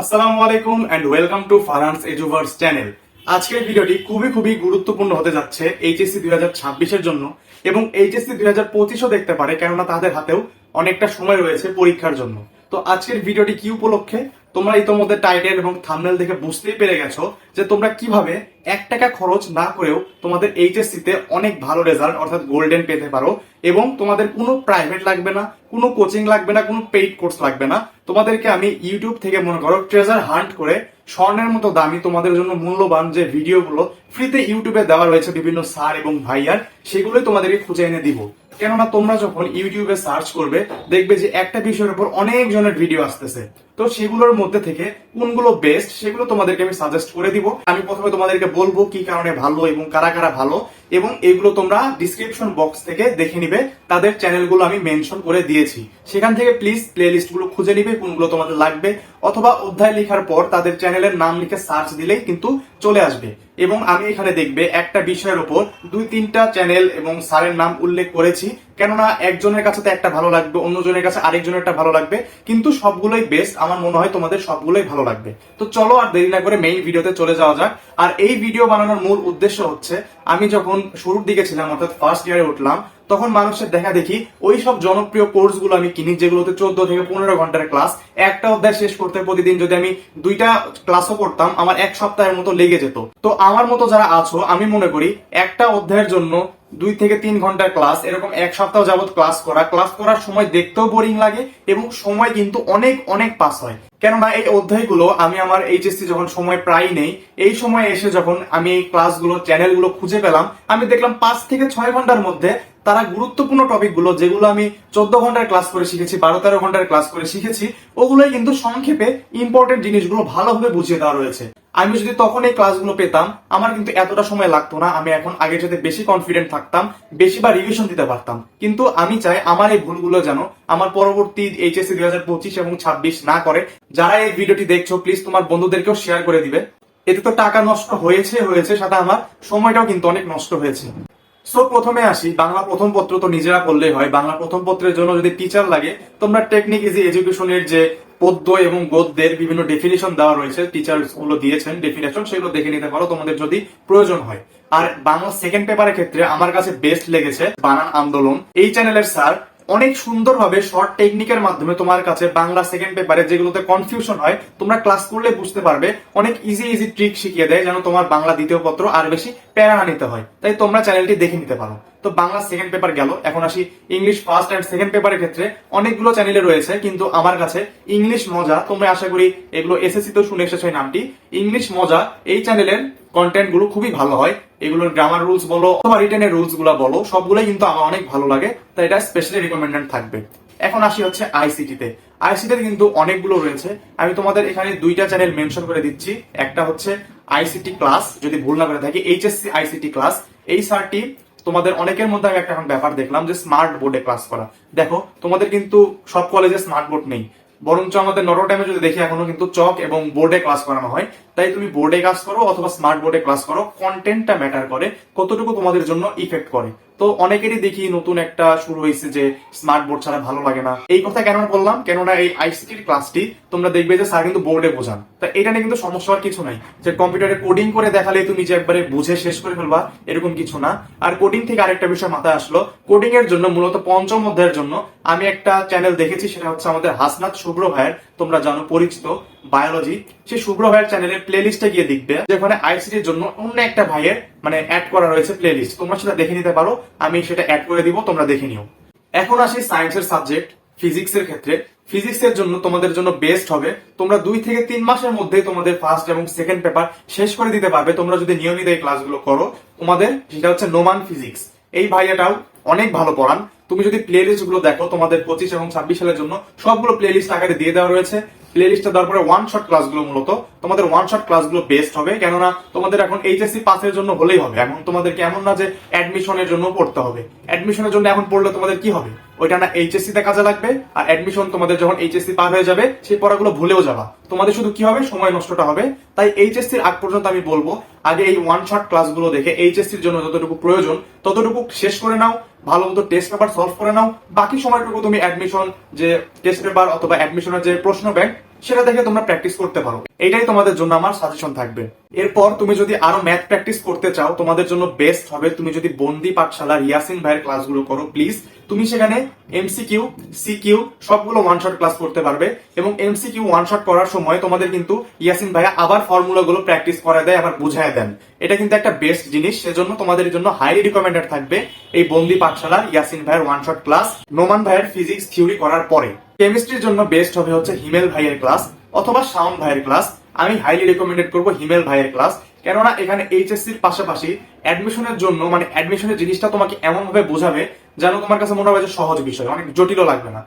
আসসালামু আলাইকুম and welcome to Faran's Eduverse channel আজকের ভিডিওটি খুবই খুবই গুরুত্বপূর্ণ হতে যাচ্ছে এইচএসসি দুই হাজার ছাব্বিশের জন্য এবং এইচএসসি দুই হাজার পঁচিশও দেখতে পারে কেননা তাদের হাতেও অনেকটা সময় রয়েছে পরীক্ষার জন্য। তো আজকের ভিডিওটি কি উপলক্ষে? তোমরা ইতোমধ্যে টাইটেল এবং থামনেল দেখে বুঝতেই পেরে গেছো যে তোমরা কীভাবে এক টাকা খরচ না করেও তোমাদের এইচএসসি তে অনেক ভালো রেজাল্ট অর্থাৎ গোল্ডেন পেতে পারো। এবং তোমাদের কোনো প্রাইভেট লাগবে না, কোনো কোচিং লাগবে না, কোনো পেইড কোর্স লাগবে না। তোমাদেরকে আমি ইউটিউব থেকে মনে করো ট্রেজার হান্ট করে স্বর্ণের মতো দামি তোমাদের জন্য মূল্যবান যে ভিডিওগুলো ফ্রিতে ইউটিউবে দেওয়া রয়েছে বিভিন্ন স্যার এবং ভাইয়ার, সেগুলোই তোমাদেরকে খুঁজে এনে দিব। কেননা তোমরা যখন ইউটিউবে সার্চ করবে, দেখবে যে একটা বিষয়ের উপর অনেক জনের ভিডিও আসতেছে। তো সেগুলোর মধ্যে থেকে কোনগুলো বেস্ট সেগুলো তোমাদেরকে আমি সাজেস্ট করে দিব। আমি প্রথমে তোমাদেরকে বলব কি কারণে ভালো এবং কারা কারা ভালো, এবং এগুলো তোমরা ডিসক্রিপশন বক্স থেকে দেখে নিবে। তাদের চ্যানেলগুলো আমি মেনশন করে দিয়েছি। সেখান থেকে প্লিজ প্লে গুলো খুঁজে নিবে, কোনগুলো তোমাদের লাগবে। অথবা অধ্যায় লেখার পর তাদের চ্যানেলের নাম লিখে সার্চ দিলেই কিন্তু চলে আসবে। এবং আমি এখানে দেখবে একটা বিষয়ের ওপর দুই তিনটা চ্যানেল এবং স্যারের নাম উল্লেখ করেছি। কেননা একজনের কাছে তো একটা ভালো লাগবে, অন্যজনের কাছে আরেকজনের একটা ভালো লাগবে, কিন্তু সবগুলোই বেস্ট আমার মনে হয় তোমাদের সবগুলোই ভালো লাগবে। তো চলো আর দেরি না করে মেইন ভিডিওতে চলে যাওয়া যাক। আর এই ভিডিও বানানোর মূল উদ্দেশ্য হচ্ছে, আমি যখন শুরুর দিকে ছিলাম, অর্থাৎ ফার্স্ট ইয়ারে উঠলাম, তখন মানুষের দেখা দেখি ওই সব জনপ্রিয় কোর্সগুলো আমি কিনি, যেগুলোতে চোদ্দ থেকে পনেরো ঘণ্টার ক্লাস একটা অধ্যায় শেষ করতে প্রতিদিন যদি আমি দুইটা ক্লাসও করতাম, আমার এক সপ্তাহের মতো লেগে যেত। তো আমার মতো যারা আছো, আমি মনে করি একটা অধ্যায়ের জন্য দুই থেকে তিন ঘণ্টার ক্লাস, এরকম এক সপ্তাহ যাবত ক্লাস করা। ক্লাস করার সময় দেখতেও বোরিং লাগে এবং সময় কিন্তু অনেক অনেক পাস হয়। কেননা এই অধ্যায়গুলো আমি আমার এইচএসসি যখন সময় প্রায় নেই, এই সময় এসে যখন আমি এই ক্লাসগুলো চ্যানেলগুলো খুঁজে পেলাম, আমি দেখলাম পাঁচ থেকে ছয় ঘণ্টার মধ্যে তারা গুরুত্বপূর্ণ টপিকগুলো, যেগুলো আমি চোদ্দ ঘণ্টার ক্লাস করে শিখেছি, বারো তেরো ঘণ্টার ক্লাস করে শিখেছি, ওগুলোই কিন্তু সংক্ষেপে ইম্পর্টেন্ট জিনিসগুলো ভালোভাবে বুঝিয়ে দেওয়া রয়েছে। আমি যদি তখন এই ক্লাসগুলো পেতাম, আমার কিন্তু এতটা সময় লাগতো না, আমি এখন আগের সাথে বেশি কনফিডেন্ট থাকতাম, বেশি বা রিভিশন দিতে পারতাম। কিন্তু আমি চাই আমার এই ভুলগুলো যেন আমার পরবর্তী এইচএসসি দুই হাজার পঁচিশ এবং ছাব্বিশ না করে যারা এই ভিডিওটি দেখছ প্লিজ তোমার বন্ধুদেরকেও শেয়ার করে দিবে। এতে তো টাকা নষ্ট হয়েছে হয়েছে, সাথে আমার সময়টাও কিন্তু অনেক নষ্ট হয়েছে। সো প্রথমে আসি, বাংলা প্রথম পত্র তো নিজেরা করলেই হয়। বাংলা প্রথম পত্রের জন্য যদি টিচার লাগে, তোমরা টেকনিক ইজি এডুকেশনের যে পদ্য এবং গদ্যের বিভিন্ন ডেফিনেশন দেওয়া রয়েছে টিচারগুলো দিয়েছেন ডেফিনেশন সেগুলো দেখে নিতে পারো, তোমাদের যদি প্রয়োজন হয়। আর বাংলা সেকেন্ড পেপারের ক্ষেত্রে আমার কাছে বেস্ট লেগেছে, বানান আন্দোলন। এই চ্যানেলের স্যার অনেক সুন্দরভাবে শর্ট টেকনিকের মাধ্যমে তোমার কাছে বাংলা সেকেন্ড পেপারে যেগুলোতে কনফিউশন হয়, তোমরা ক্লাস করলে বুঝতে পারবে, অনেক ইজি ইজি ট্রিক শিখিয়ে দেয় যেন তোমার বাংলা দ্বিতীয় পত্র আর বেশি প্যারা নিতে হয়। তাই তোমরা চ্যানেলটি দেখে নিতে পারো। তো বাংলা সেকেন্ড পেপার গেল, এখন আসি ইংলিশ ফার্স্ট অ্যান্ড সেকেন্ড পেপারের ক্ষেত্রে। অনেকগুলো চ্যানেলে রয়েছে, কিন্তু আমার কাছে ইংলিশ মজা, তোমরা আশা করি এগুলো এসএসসি তো শুনে এসেছ নামটি। ইংলিশ মজা, এই চ্যানেলের কন্টেন্টগুলো খুবই ভালো হয়। এগুলোর গ্রামার রুলস বলো, অথবা রিটেনের রুলসগুলো বলো, সবগুলোই কিন্তু আমার অনেক ভালো লাগে, তাই এটা স্পেশালি রিকমেন্ডেড থাকবে। এখন আসি হচ্ছে আইসিটিতে আইসিটিতে কিন্তু অনেকগুলো রয়েছে। আমি তোমাদের এখানে দুইটা চ্যানেল মেনশন করে দিচ্ছি। একটা হচ্ছে আইসিটি ক্লাস যদি ভুল না করে থাকি এইচএসসি আইসিটি ক্লাস এই সারটি তোমাদের অনেকের মধ্যে আমি একটা এখন ব্যাপার দেখলাম যে স্মার্ট বোর্ডে ক্লাস করা। দেখো, তোমাদের কিন্তু সব কলেজে স্মার্ট বোর্ড নেই। বরঞ্চ আমাদের নটো টাইমে যদি দেখি এখনও কিন্তু চক এবং বোর্ডে ক্লাস করানো হয়, তাই তুমি বোর্ডে কাজ করো অথবা স্মার্ট বোর্ডে ক্লাস করো কন্টেন্টটা ম্যাটার করে, কতটুকু তোমাদের জন্য ইফেক্ট করে। তো অনেকেরই দেখি নতুন একটা শুরু হয়েছে যে স্মার্ট বোর্ড ছাড়া ভালো লাগে না। এই কথা কেন বললাম? কেননা এই আইসিটির ক্লাসটি তোমরা দেখবে যে স্যার কিন্তু বোর্ডে বোঝান। তা এটা নিয়ে কিন্তু সমস্যা হওয়ার কিছু নাই। যে কম্পিউটারে কোডিং করে দেখালে তুমি যে একবারে বুঝে শেষ করে ফেলবা, এরকম কিছু না। আর কোডিং থেকে আরেকটা বিষয় মাথায় আসলো। কোডিং এর জন্য, মূলত পঞ্চম অধ্যায়ের জন্য, আমি একটা চ্যানেল দেখেছি, সেটা হচ্ছে আমাদের হাসনাথ শুভ্র ভাইয়ের তোমরা জানো, পরিচিত বায়োলজি সেই শুভ্র ভাইয়ের চ্যানেলের প্লে লিস্টে গিয়ে দেখবে, যেখানে আইসিটির জন্য অন্য একটা ভাইয়ের মানে অ্যাড করা রয়েছে প্লে লিস্ট তোমরা সেটা দেখে নিতে পারো, আমি সেটা অ্যাড করে দিব, তোমরা দেখে নিও। এখন আসি সায়েন্সের সাবজেক্ট ফিজিক্সের ক্ষেত্রে। ফিজিক্সের জন্য তোমাদের জন্য বেস্ট হবে, তোমরা দুই থেকে তিন মাসের মধ্যে তোমাদের ফার্স্ট এবং সেকেন্ড পেপার শেষ করে দিতে পারবে। তোমরা যদি নিয়মিত এই ক্লাসগুলো করো, তোমাদের, সেটা হচ্ছে নোমান ফিজিক্স এই ভাইয়াটাও অনেক ভালো পড়ান। তুমি যদি প্লে লিস্টগুলো দেখো তোমাদের পঁচিশ এবং ছাব্বিশ সালের জন্য, সবগুলো প্লে লিস্ট আকারে দিয়ে দেওয়া রয়েছে। প্লে লিস্টে দেওয়ার পরে ওয়ান শট ক্লাসগুলো মূলত। তোমাদের ওয়ান শট ক্লাসগুলো বেস্ট হবে, কেননা তোমাদের এখন এইচএসসি পাসের জন্য হলেই হবে। এখন তোমাদেরকে এমন না যে অ্যাডমিশনের জন্য পড়তে হবে। অ্যাডমিশনের জন্য এখন পড়লে তোমাদের কি হবে? ওইটা না এইচএসসি তে কাজে লাগবে, আর অ্যাডমিশন তোমাদের যখন এইচএসসি পার হয়ে যাবে, সেই পড়াগুলো ভুলেও যাবা। তোমাদের শুধু কি হবে? সময় নষ্টটা হবে। তাই এইচএসসির আগ পর্যন্ত আমি বলব, আগে এই ওয়ান শট ক্লাসগুলো দেখে এইচএসসির জন্য যতটুকু প্রয়োজন, ততটুকু শেষ করে নাও। ভালো মতো টেস্ট পেপার সলভ করে নাও। বাকি সময়টুকু তুমি অ্যাডমিশন যে টেস্ট পেপার অথবা অ্যাডমিশনের যে প্রশ্ন ব্যাংক সেটা দেখে তোমরা প্র্যাকটিস করতে পারো। এটাই তোমাদের জন্য আমার সাজেশন থাকবে। এরপর তুমি যদি আরও ম্যাথ প্র্যাকটিস করতে চাও, তোমাদের জন্য বেস্ট হবে তুমি যদি বন্দি পাঠশালা ইয়াসিন ভাইয়ের ক্লাসগুলো করো প্লিজ তুমি সেখানে এমসিকিউ সিকিউ সবগুলো ওয়ান শট ক্লাস করতে পারবে এবং এমসিকিউ ওয়ান শট করার সময় তোমাদের কিন্তু ইয়াসিন ভাইয়া আবার ফর্মুলাগুলো প্র্যাকটিস করে দেয়, আবার বুঝায় দেন। এটা কিন্তু একটা বেস্ট জিনিস, সেজন্য তোমাদের জন্য হাইলি রিকমেন্ডেড থাকবে এই বন্দি পাঠশালার ইয়াসিন ভাইয়ের ওয়ান শট ক্লাস নোমান ভাইয়ের ফিজিক্স থিওরি করার পরে। কেমিস্ট্রির জন্য বেস্ট হবে হচ্ছে হিমেল ভাইয়ের ক্লাস অথবা শাওন ভাইয়ের ক্লাস আমি হাইলি রেকমেন্ডেড করব হিমেল ভাইয়ের ক্লাস কেননা এখানে এইচএসসির পাশাপাশি অ্যাডমিশনের জন্য মানে অ্যাডমিশনের জিনিসটা তোমাকে এমন ভাবে বোঝাবে যেন তোমার কাছে মনে হবে যে সহজ বিষয়, অনেক জটিলও লাগবে না।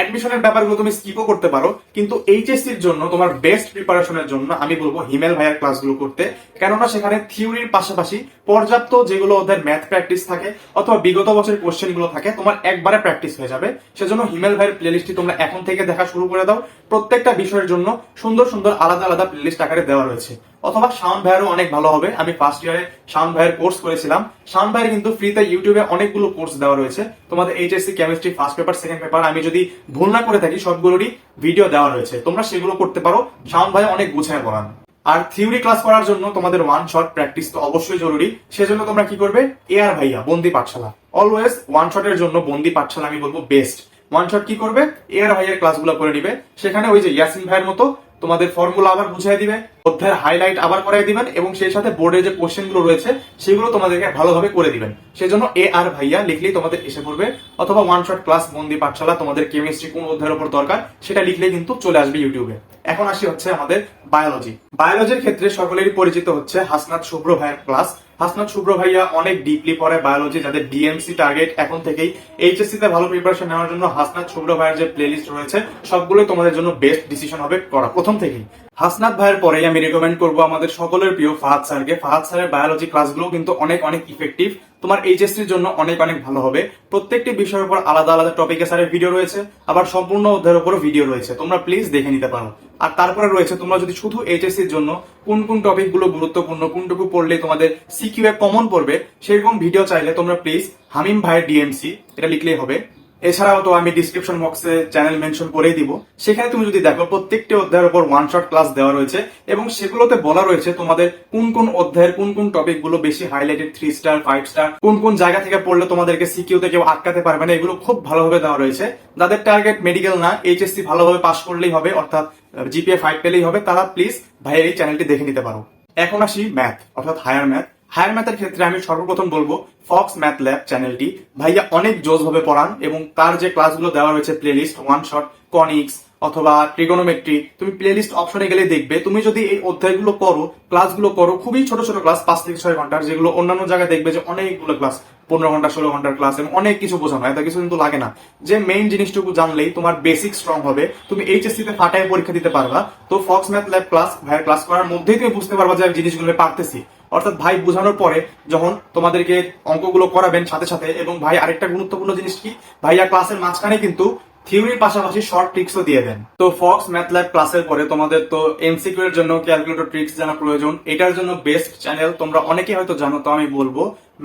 অ্যাডমিশনের ব্যাপারগুলো তুমি স্কিপও করতে পারো, কিন্তু এইচএসসির জন্য, তোমার বেস্ট প্রিপারেশনের জন্য আমি বলব হিমেল ভাইয়ের ক্লাসগুলো করতে। কেননা সেখানে থিওরির পাশাপাশি পর্যাপ্ত যেগুলো ওদের ম্যাথ প্র্যাকটিস থাকে অথবা বিগত বছরের কোশ্চেনগুলো থাকে, তোমার একবারে প্র্যাকটিস হয়ে যাবে। সেজন্য হিমেল ভাইয়ের প্লেলিস্টটি তোমরা এখন থেকে দেখা শুরু করে দাও। প্রত্যেকটা বিষয়ের জন্য সুন্দর সুন্দর আলাদা আলাদা প্লেলিস্ট আকারে দেওয়া রয়েছে। অথবা শাওন ভাইয়েরও অনেক ভালো হবে। আমি ফার্স্ট ইয়ারে শাওন ভাইয়ের কোর্স করেছিলাম। শাওন ভাইয়ের কিন্তু ফ্রিতে ইউটিউবে অনেকগুলো কোর্স দেওয়া রয়েছে। তোমাদের HSC chemistry first paper second paper আমি যদি ভুল না করে থাকি, সবগুলোরই ভিডিও দেওয়া রয়েছে। তোমরা সেগুলো করতে পারো। শাওন ভাই অনেক গুছায় পড়ান। আর থিওরি ক্লাস করার জন্য তোমাদের ওয়ান শট প্র্যাকটিস তো অবশ্যই জরুরি। সেজন্য তোমরা কি করবে? এআর ভাইয়া, বন্দি পাঠশালা। অলওয়েজ ওয়ান শটের জন্য বন্দি পাঠশালা আমি বলব বেস্ট ওয়ান শট কি করবে? এআর ভাইয়ের ক্লাসগুলো করে নিবে। সেখানে ওই যে ইয়াসিন ভাইয়ের মতো তোমাদের ফর্মুলা আবার বুঝাই দিবে, অধ্যায়ের হাইলাইট আবার করাই দিবেন এবং সেই সাথে বোর্ডে যে কোশ্চেনগুলো রয়েছে, সেগুলো তোমাদেরকে ভালোভাবে করে দিবেন। সেজন্য এ আর ভাইয়া লিখলেই তোমাদের এসে পড়বে, অথবা ওয়ান শট ক্লাস বন্দি পাঠশালা তোমাদের কেমিস্ট্রি কোন অধ্যায়ের উপর দরকার, সেটা লিখলেই কিন্তু চলে আসবে ইউটিউবে এখন আসি হচ্ছে আমাদের বায়োলজি বায়োলজির ক্ষেত্রে সকলেরই পরিচিত হচ্ছে হাসনাত শুভ্র ভাইয়ের ক্লাস হাসনাত শুভ্র ভাইয়া অনেক ডিপলি পড়ে বায়োলজি যাদের ডিএমসি টার্গেট এখন থেকেই এইচএসসি তে ভালো প্রিপারেশন নেওয়ার জন্য হাসনাত শুভ্র ভাইয়ের যে প্লেলিস্ট রয়েছে সবগুলোই তোমাদের জন্য বেস্ট ডিসিশন হবে করা। প্রথম থেকেই। হাসনাত ভাইয়ের পরেই আমি রেকমেন্ড করব আমাদের সকলের প্রিয় ফাহাদ স্যারকে। ফাহাদ স্যারের বায়োলজি ক্লাসগুলো কিন্তু অনেক অনেক ইফেক্টিভ তোমার এইচএসসির জন্য অনেক অনেক ভালো হবে। প্রত্যেকটি বিষয়ের উপর আলাদা আলাদা টপিকে স্যারের ভিডিও রয়েছে। আবার সম্পূর্ণ অধ্যায়ের উপরও ভিডিও রয়েছে। তোমরা প্লিজ দেখে নিতে পারো। আর তারপরে রয়েছে তোমরা যদি শুধু এইচএসসির জন্য কোন কোন টপিকগুলো গুরুত্বপূর্ণ, কোনটুকু পড়লে তোমাদের সিকিউ এ কমন পড়বে, সেরকম ভিডিও চাইলে তোমরা প্লিজ হামিম ভাইয়ের ডিএমসি এটা লিখলেই হবে। এছাড়াও তো আমি ডিসক্রিপশন বক্সে চ্যানেল মেনশন করেই দিব। সেখানে তুমি যদি দেখো, প্রত্যেকটি অধ্যায়ের উপর ওয়ান শট ক্লাস দেওয়া রয়েছে এবং সেগুলোতে বলা রয়েছে তোমাদের কোন কোন অধ্যায়ের কোন কোন টপিকগুলো বেশি highlighted three star five star কোন কোন জায়গা থেকে পড়লে তোমাদেরকে সিকিউতে কেউ আটকাতে পারবে না, এগুলো খুব ভালোভাবে দেওয়া রয়েছে। যাদের টার্গেট মেডিকেল না এইচএসসি ভালোভাবে পাশ করলেই হবে, অর্থাৎ জিপিএ ফাইভ পেলেই হবে, তারা প্লিজ ভাইয়ের এই চ্যানেলটি দেখে নিতে পারো। এখন আসি ম্যাথ অর্থাৎ হায়ার ম্যাথ হায়ার ম্যাথের ক্ষেত্রে আমি সর্বপ্রথম বলব ফক্স ম্যাথ ল্যাব চ্যানেলটি ভাইয়া অনেক জোজ ভাবে পড়ান এবং তার যে ক্লাসগুলো দেওয়া রয়েছে প্লেলিস্ট ওয়ান শট কনিক্স অথবা ট্রিগোনোমেট্রি তুমি প্লেলিস্ট অপশনে গেলে দেখবে, তুমি যদি এই অধ্যায়গুলো করো ক্লাসগুলো করো খুবই ছোট ছোট ক্লাস পাঁচ থেকে ছয় ঘণ্টার, যেগুলো অন্যান্য জায়গায় দেখবে যে অনেকগুলো ক্লাস পনেরো ঘণ্টা, ষোলো ঘণ্টার ক্লাস এবং অনেক কিছু বোঝানো এত কিছু কিন্তু লাগে না। যে মেইন জিনিসটুকু জানলেই তোমার বেসিক স্ট্রং হবে, তুমি এইচএসসি তে ফাটায় পরীক্ষা দিতে পারবা। তো ফক্স ম্যাথ ল্যাব ক্লাস ভাইয়ের ক্লাস করার মধ্যেই তুমি বুঝতে পারবা যে আমি জিনিসগুলো পারতেছি। অর্থাৎ ভাই বোঝানোর পরে যখন তোমাদেরকে অঙ্কগুলো করাবেন সাথে সাথে এবং ভাই আরেকটা গুরুত্বপূর্ণ জিনিস কি, ভাইয়া ক্লাসের মাঝখানে কিন্তু থিওরির পাশাপাশি শর্ট ট্রিক্সও দিয়ে দেন। তো ফক্স ম্যাথ ল্যাব ক্লাসের পরে তোমাদের তো এমসিকিউ এর জন্য ক্যালকুলেটর ট্রিক্স জানা প্রয়োজন, এটার জন্য বেস্ট চ্যানেল তোমরা অনেকেই হয়তো জানো, তো আমি বলব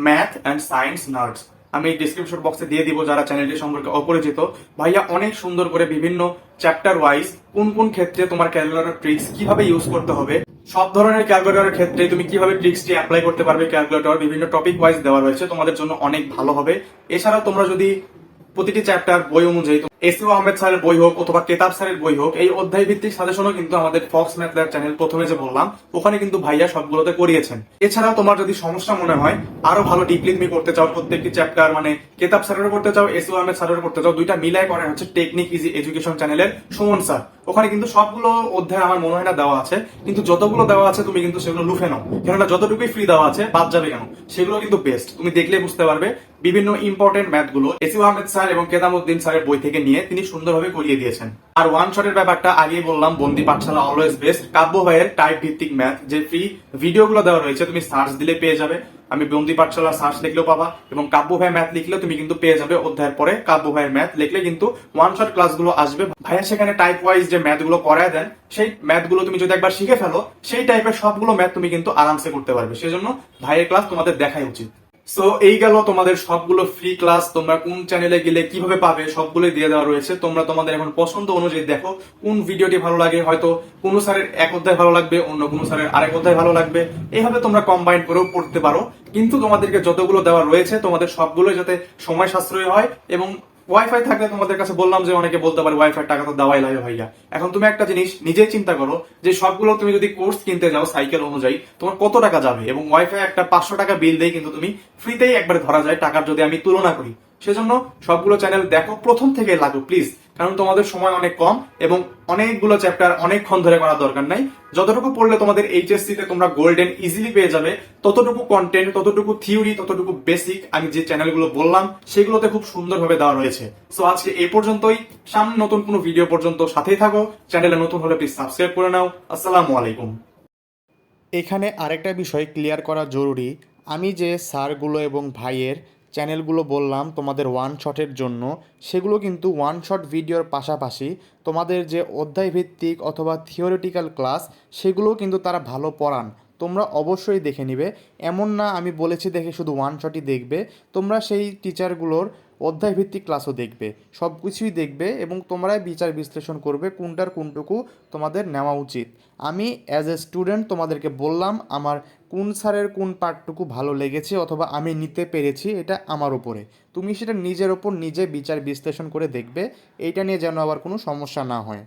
ম্যাথ অ্যান্ড সায়েন্স নার্ডস আমি ডিসক্রিপশন বক্সে দিয়ে দিব যারা চ্যানেলটি সম্পর্কে অপরিচিত। ভাইয়া অনেক সুন্দর করে বিভিন্ন চ্যাপ্টার ওয়াইজ কোন কোন ক্ষেত্রে তোমার ক্যালকুলেটর ট্রিক্স কীভাবে ইউজ করতে হবে সব ধরনের ক্যালকুলেটরের ক্ষেত্রে তুমি কীভাবে ট্রিক্সটি অ্যাপ্লাই করতে পারবে ক্যালকুলেটর বিভিন্ন টপিক ওয়াইজ দেওয়া রয়েছে, তোমাদের জন্য অনেক ভালো হবে। এছাড়াও তোমরা যদি প্রতিটি চ্যাপ্টার বই অনুযায়ী এসিও আহমেদ স্যারের বই হোক অথবা কেতাব স্যারের বই হোক, এই অধ্যায় ভিত্তিক সাজেশনও কিন্তু আমাদের ফক্স ম্যাথ চ্যানেল প্রথমে যে বললাম, ওখানে কিন্তু ভাইয়া সবগুলোতে করিয়েছেন। এছাড়াও তোমার যদি সমস্যা মনে হয়, আরও ভালো ডিপলি তুমি করতে চাও, প্রত্যেকটি চ্যাপ্টার মানে কেতাব স্যারেরও করতে চাও, এসিও আহমেদ স্যারেরও করতে চাও, দুইটা মিলাই করে হচ্ছে টেকনিক ইজি এডুকেশন চ্যানেলের সুমন স্যার। ওখানে কিন্তু সবগুলো অধ্যায় আমার মনে হয় না দেওয়া আছে, কিন্তু যতগুলো দেওয়া আছে তুমি কিন্তু সেগুলো লুফে নাও। কেননা যতটুকুই ফ্রি দেওয়া আছে, বাদ যাবে কেন? সেগুলো কিন্তু বেস্ট তুমি দেখলে বুঝতে পারবে বিভিন্ন ইম্পর্টেন্ট ম্যাথগুলো। এসিউ আহমেদ স্যার এবং কেদামুদ্দিন স্যারের বই থেকে নিয়ে তিনি সুন্দরভাবে করিয়ে দিয়েছেন। আর ওয়ান শটের ব্যাপারটা আগেই বললাম, বন্দি পাঠশালা অলওয়েজ বেস্ট কাব্য ভাইয়ের টাইপ ভিত্তিক ম্যাথ যে ফ্রি ভিডিওগুলো দেওয়া রয়েছে, তুমি সার্চ দিলে পেয়ে যাবে। আমি বন্দি পাঠশালা সার্চ লিখলেও পাবা এবং কাব্য ভাই ম্যাথ লিখলেও তুমি কিন্তু পেয়ে যাবে অধ্যায়ের পরে কাব্য ভাইয়ের ম্যাথ লিখলে কিন্তু ওয়ান শট ক্লাসগুলো আসবে। ভাইয়া সেখানে টাইপ ওয়াইজ যে ম্যাথগুলো করায় দেন, সেই ম্যাথগুলো তুমি যদি একবার শিখে ফেলো, সেই টাইপের সবগুলো ম্যাথ তুমি কিন্তু আরামসে করতে পারবে। সেজন্য ভাইয়ের ক্লাস তোমাদের দেখাই উচিত। সো এই গেল তোমাদের সবগুলো ফ্রি ক্লাস তোমরা কোন চ্যানেলে গেলে কীভাবে পাবে সবগুলোই দিয়ে দেওয়া রয়েছে। তোমরা তোমাদের এখন পছন্দ অনুযায়ী দেখো কোন ভিডিওটি ভালো লাগে। হয়তো কোন স্যারের এক অধ্যায় ভালো লাগবে, অন্য কোন স্যারের আরেক অধ্যায় ভালো লাগবে। এইভাবে তোমরা কম্বাইন করেও পড়তে পারো। কিন্তু তোমাদেরকে যতগুলো দেওয়া রয়েছে, তোমাদের সবগুলো যাতে সময় সাশ্রয় হয় এবং ওয়াইফাই থাকলে তোমাদের কাছে বললাম যে অনেকে বলতে পারে ওয়াইফাই টাকা তো দেওয়াই লাগে ভাইয়া। এখন তুমি একটা জিনিস নিজেই চিন্তা করো যে সবগুলো তুমি যদি কোর্স কিনতে যাও সাইকেল অনুযায়ী, তোমার কত টাকা যাবে? এবং ওয়াইফাই একটা পাঁচশো টাকা বিল দেয় কিন্তু তুমি ফ্রিতেই একবার ধরা যায় টাকার যদি আমি তুলনা করি। সেজন্য সবগুলো চ্যানেল দেখো প্রথম থেকে লাগো প্লিজ কারণ তোমাদের সময় অনেক কম এবং অনেকগুলো চ্যাপ্টার অনেকক্ষণ ধরে করার দরকার নাই। যতটুকু পড়লে তোমাদের এইচএসসি তে তোমরা গোল্ডেন ইজিলি পেয়ে যাবে, ততটুকু কন্টেন্ট ততটুকু থিওরি ততটুকু বেসিক আমি যে চ্যানেলগুলো বললাম, সেগুলোতে খুব সুন্দরভাবে দেওয়া রয়েছে। সো আজকে এই পর্যন্তই। সামনে নতুন কোনো ভিডিও পর্যন্ত সাথেই থাকো। চ্যানেলে নতুন হলে প্লিজ সাবস্ক্রাইব করে নাও। আসসালামু আলাইকুম। এখানে আরেকটা বিষয় ক্লিয়ার করা জরুরি। আমি যে স্যারগুলো এবং ভাইয়ের চ্যানেলগুলো বললাম তোমাদের ওয়ান শটের জন্য, সেগুলো কিন্তু ওয়ান শট ভিডিওর পাশাপাশি তোমাদের যে অধ্যায় ভিত্তিক অথবা থিওরিটিক্যাল ক্লাস সেগুলো কিন্তু তারা ভালো পড়ান। তোমরা অবশ্যই দেখে নিবে। এমন না আমি বলেছি দেখে শুধু ওয়ান শটই দেখবে, তোমরা সেই টিচারগুলোর অধ্যায় ভিত্তিক ক্লাসও দেখবে। সব কিছুই দেখবে এবং তোমরাই বিচার বিশ্লেষণ করবে কোনটার কোনটুকু তোমাদের নেওয়া উচিত। আমি অ্যাজ এ স্টুডেন্ট তোমাদেরকে বললাম, আমার কোন স্যারের কোন পার্টটুকু ভালো লেগেছে অথবা আমি নিতে পেরেছি এটা আমার ওপরে তুমি সেটা নিজের ওপর নিজে বিচার বিশ্লেষণ করে দেখবে। এইটা নিয়ে যেন আবার কোনো সমস্যা না হয়।